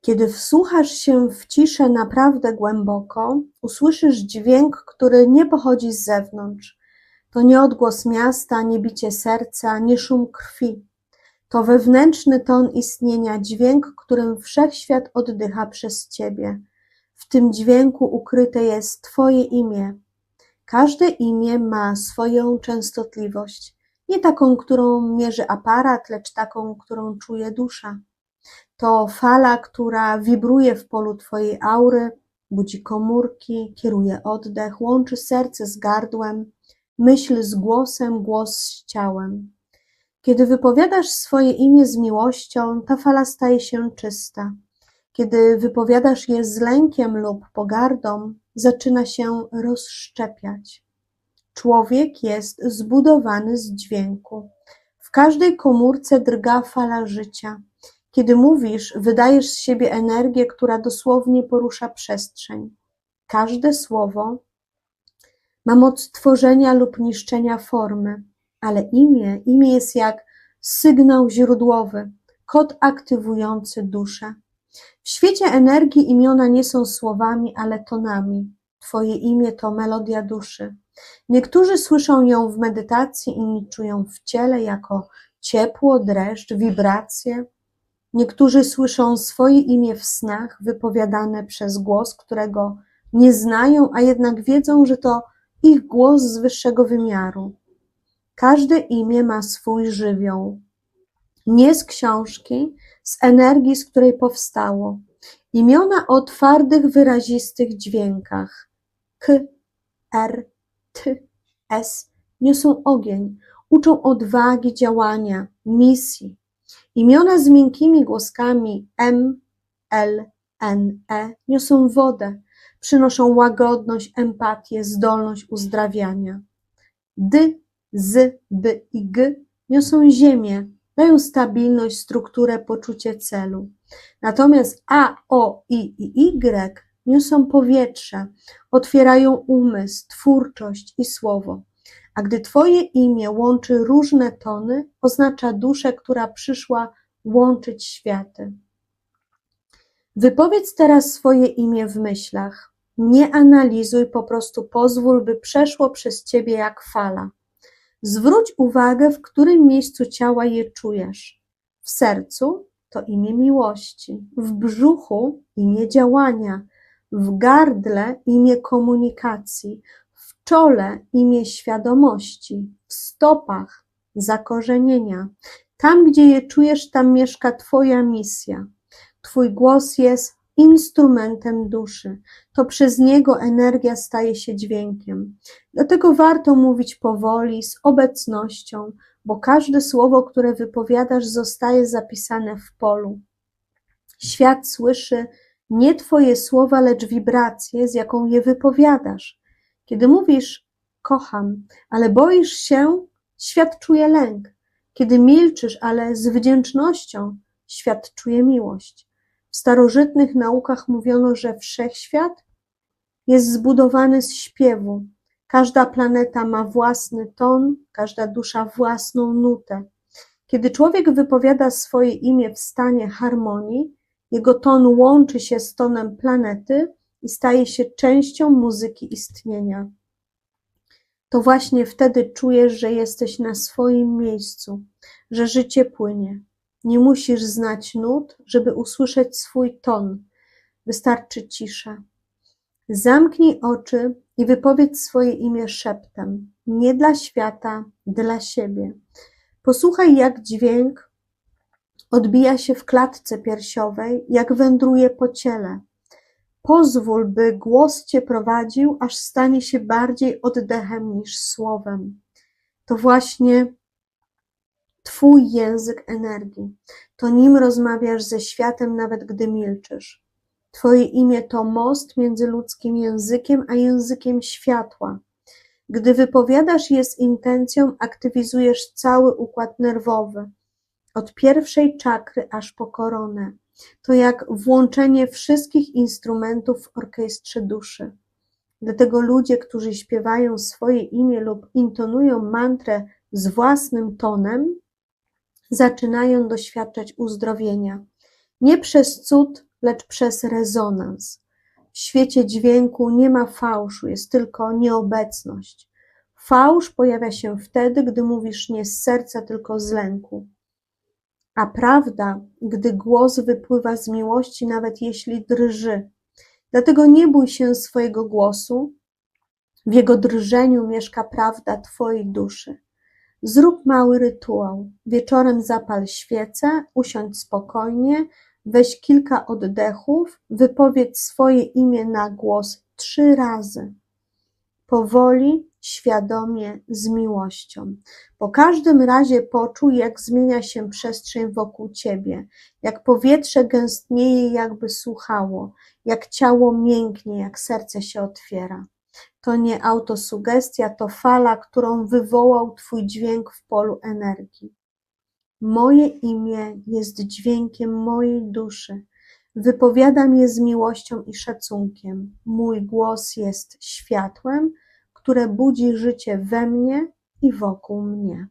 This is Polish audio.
Kiedy wsłuchasz się w ciszę naprawdę głęboko, usłyszysz dźwięk, który nie pochodzi z zewnątrz. To nie odgłos miasta, nie bicie serca, nie szum krwi. To wewnętrzny ton istnienia, dźwięk, którym wszechświat oddycha przez ciebie. W tym dźwięku ukryte jest Twoje imię. Każde imię ma swoją częstotliwość. Nie taką, którą mierzy aparat, lecz taką, którą czuje dusza. To fala, która wibruje w polu Twojej aury, budzi komórki, kieruje oddech, łączy serce z gardłem, myśl z głosem, głos z ciałem. Kiedy wypowiadasz swoje imię z miłością, ta fala staje się czysta. Kiedy wypowiadasz je z lękiem lub pogardą, zaczyna się rozszczepiać. Człowiek jest zbudowany z dźwięku. W każdej komórce drga fala życia. Kiedy mówisz, wydajesz z siebie energię, która dosłownie porusza przestrzeń. Każde słowo ma moc tworzenia lub niszczenia formy, ale imię, imię jest jak sygnał źródłowy, kod aktywujący duszę. W świecie energii imiona nie są słowami, ale tonami. Twoje imię to melodia duszy. Niektórzy słyszą ją w medytacji, inni czują w ciele jako ciepło, dreszcz, wibracje. Niektórzy słyszą swoje imię w snach, wypowiadane przez głos, którego nie znają, a jednak wiedzą, że to ich głos z wyższego wymiaru. Każde imię ma swój żywioł. Nie z książki, z energii, z której powstało. Imiona o twardych, wyrazistych dźwiękach. K, R, T, S niosą ogień, uczą odwagi działania, misji. Imiona z miękkimi głoskami M, L, N, E niosą wodę, przynoszą łagodność, empatię, zdolność uzdrawiania. D, Z, B i G niosą ziemię, dają stabilność, strukturę, poczucie celu. Natomiast A, O, I i Y niosą powietrze, otwierają umysł, twórczość i słowo. A gdy Twoje imię łączy różne tony, oznacza duszę, która przyszła łączyć światy. Wypowiedz teraz swoje imię w myślach. Nie analizuj, po prostu pozwól, by przeszło przez Ciebie jak fala. Zwróć uwagę, w którym miejscu ciała je czujesz. W sercu to imię miłości, w brzuchu imię działania, w gardle imię komunikacji, w czole imię świadomości, w stopach zakorzenienia. Tam, gdzie je czujesz, tam mieszka Twoja misja. Twój głos jest instrumentem duszy. To przez niego energia staje się dźwiękiem. Dlatego warto mówić powoli, z obecnością, bo każde słowo, które wypowiadasz, zostaje zapisane w polu. Świat słyszy nie Twoje słowa, lecz wibrację, z jaką je wypowiadasz. Kiedy mówisz kocham, ale boisz się, świat czuje lęk. Kiedy milczysz, ale z wdzięcznością, świat czuje miłość. W starożytnych naukach mówiono, że wszechświat jest zbudowany z śpiewu. Każda planeta ma własny ton, każda dusza własną nutę. Kiedy człowiek wypowiada swoje imię w stanie harmonii, jego ton łączy się z tonem planety i staje się częścią muzyki istnienia. To właśnie wtedy czujesz, że jesteś na swoim miejscu, że życie płynie. Nie musisz znać nut, żeby usłyszeć swój ton. Wystarczy cisza. Zamknij oczy i wypowiedz swoje imię szeptem. Nie dla świata, dla siebie. Posłuchaj, jak dźwięk odbija się w klatce piersiowej, jak wędruje po ciele. Pozwól, by głos cię prowadził, aż stanie się bardziej oddechem niż słowem. To właśnie Twój język energii. To nim rozmawiasz ze światem, nawet gdy milczysz. Twoje imię to most między ludzkim językiem a językiem światła. Gdy wypowiadasz je z intencją, aktywizujesz cały układ nerwowy, od pierwszej czakry aż po koronę. To jak włączenie wszystkich instrumentów w orkiestrze duszy. Dlatego ludzie, którzy śpiewają swoje imię lub intonują mantrę z własnym tonem, zaczynają doświadczać uzdrowienia. Nie przez cud, lecz przez rezonans. W świecie dźwięku nie ma fałszu, jest tylko nieobecność. Fałsz pojawia się wtedy, gdy mówisz nie z serca, tylko z lęku. A prawda, gdy głos wypływa z miłości, nawet jeśli drży. Dlatego nie bój się swojego głosu. W jego drżeniu mieszka prawda Twojej duszy. Zrób mały rytuał. Wieczorem zapal świecę, usiądź spokojnie, weź kilka oddechów, wypowiedz swoje imię na głos trzy razy. Powoli, świadomie, z miłością. Po każdym razie poczuj, jak zmienia się przestrzeń wokół ciebie, jak powietrze gęstnieje, jakby słuchało, jak ciało mięknie, jak serce się otwiera. To nie autosugestia, to fala, którą wywołał Twój dźwięk w polu energii. Moje imię jest dźwiękiem mojej duszy. Wypowiadam je z miłością i szacunkiem. Mój głos jest światłem, które budzi życie we mnie i wokół mnie.